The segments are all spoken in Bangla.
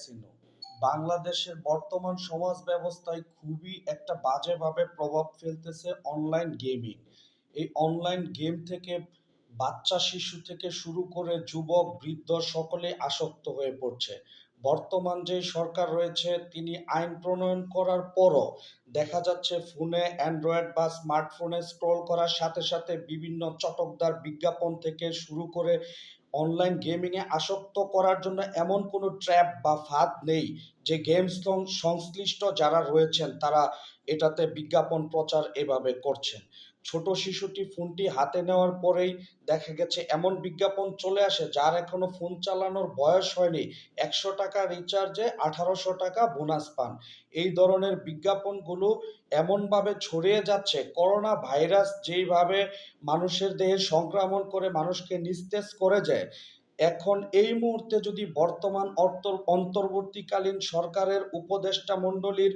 ক্যাসিনো বাংলাদেশের বর্তমান সমাজ ব্যবস্থায় খুবই একটা বাজেভাবে প্রভাব ফেলতেছে অনলাইন গেমিং এই অনলাইন গেম থেকে বাচ্চা, শিশু থেকে শুরু করে যুবক, বৃদ্ধ সকলে আসক্ত হয়ে পড়ছে। বর্তমান যে সরকার রয়েছে, তিনি আইন প্রণয়ন করার পরও দেখা যাচ্ছে ফোনে অ্যান্ড্রয়েড বা স্মার্টফোনে স্ক্রল করার সাথে সাথে বিভিন্ন চটকদার বিজ্ঞাপন থেকে শুরু করে অনলাইন গেমিংয়ে আসক্ত করার জন্য এমন কোনো ট্র্যাপ বা ফাঁদ নেই যে গেমস সংশ্লিষ্ট যারা রয়েছেন তারা এটাতে বিজ্ঞাপন প্রচার এভাবে করছেন। ছোট শিশুটি ফোনটি হাতে নেওয়ার পরেই দেখা গেছে, এমন বিজ্ঞাপন চলে আসে যার এখনও ফোন চালানোর বয়স হয়নি। একশো টাকা রিচার্জে আঠারোশো টাকা বোনাস পান। এই ধরনের বিজ্ঞাপনগুলো এমনভাবে ছড়িয়ে যাচ্ছে, করোনা ভাইরাস যেইভাবে মানুষের দেহে সংক্রমণ করে মানুষকে নিস্তেজ করে যায়। এখন এই মুহূর্তে যদি বর্তমান অন্তর্বর্তীকালীন সরকারের উপদেষ্টা মণ্ডলীর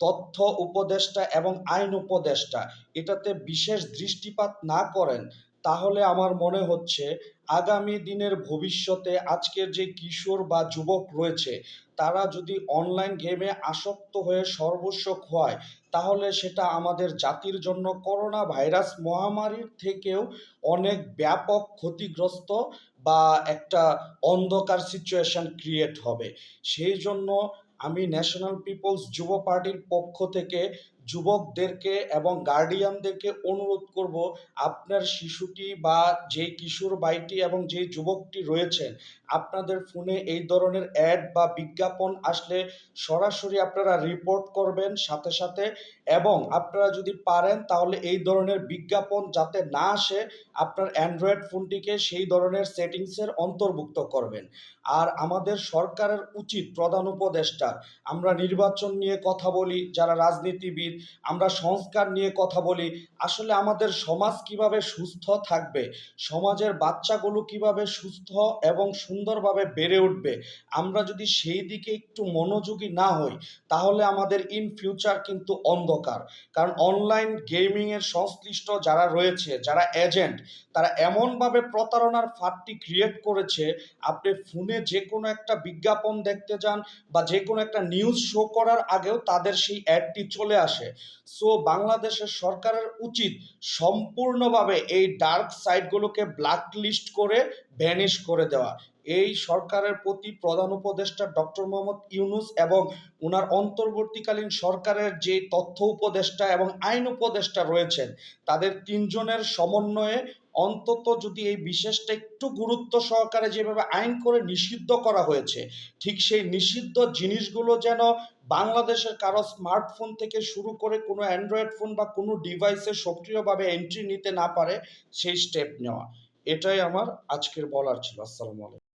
তথ্য উপদেষ্টা এবং আইন উপদেষ্টা। এটাতে বিশেষ দৃষ্টিপাত না করেন, তাহলে আমার মনে হচ্ছে আগামী দিনের ভবিষ্যতে আজকের যে কিশোর বা যুবক রয়েছে, তারা যদি অনলাইন গেমে আসক্ত হয়ে সর্বস্ব খোয়ায়, তাহলে সেটা আমাদের জাতির জন্য করোনা ভাইরাস মহামারীর থেকেও অনেক ব্যাপক ক্ষতিগ্রস্ত বা একটা অন্ধকার সিচুয়েশন ক্রিয়েট হবে। সেই জন্য আমি ন্যাশনাল পিপলস যুব পার্টির পক্ষ থেকে যুবকদেরকে এবং গার্ডিয়ানদেরকে অনুরোধ করব, আপনার শিশুটি বা যেই কিশোর বাইটি এবং যেই যুবকটি রয়েছেন আপনাদের ফোনে এই ধরনের অ্যাড বা বিজ্ঞাপন আসলে সরাসরি আপনারা রিপোর্ট করবেন সাথে সাথে এবং আপনারা যদি পারেন তাহলে এই ধরনের বিজ্ঞাপন যাতে না আসে, আপনার অ্যান্ড্রয়েড ফোনটিকে সেই ধরনের সেটিংসের অন্তর্ভুক্ত করবেন। আর আমাদের সরকারের উচিত প্রধান উপদেষ্টা, আমরা নির্বাচন নিয়ে কথা বলি, যারা রাজনীতিবিদ আমরা সংস্কার নিয়ে কথা বলি, আসলে আমাদের সমাজ কীভাবে সুস্থ থাকবে, সমাজের বাচ্চাগুলো কীভাবে সুস্থ এবং সুন্দরভাবে বেড়ে উঠবে, আমরা যদি সেই দিকে একটু মনোযোগী না হই, তাহলে আমাদের ইন ফিউচার কিন্তু অন্ধকার। কারণ অনলাইন গেমিংয়ের সংশ্লিষ্ট যারা রয়েছে, যারা এজেন্ট তারা এমনভাবে প্রতারণার ফাঁদটি ক্রিয়েট করেছে, আপনি ফোনে যে কোনো একটা বিজ্ঞাপন দেখতে যান বা যে কোনো একটা নিউজ শো করার আগেও তাদের সেই অ্যাডটি চলে আসে। সো বাংলাদেশের সরকারের উচিত সম্পূর্ণভাবে এই ডার্ক সাইটগুলোকে ব্ল্যাক লিস্ট করে ভ্যানিশ করে দেওয়া। এই সরকারের প্রতি প্রধান উপদেষ্টা ডক্টর মোহাম্মদ ইউনুস এবং ওনার অন্তর্বর্তীকালীন সরকারের যে তথ্য উপদেষ্টা এবং আইন উপদেষ্টা রয়েছেন, তাদের তিনজনের সমন্বয়ে অন্তত যদি এই বিশেষটা একটু গুরুত্ব সহকারে যেভাবে আইন করে নিষিদ্ধ করা হয়েছে, ঠিক সেই নিষিদ্ধ জিনিসগুলো যেন বাংলাদেশের কারও স্মার্টফোন থেকে শুরু করে কোনো অ্যান্ড্রয়েড ফোন বা কোনো ডিভাইসে সক্রিয়ভাবে এন্ট্রি নিতে না পারে, সেই স্টেপ নেওয়া। এটাই আমার আজকের বলার ছিল। আসসালামু আলাইকুম।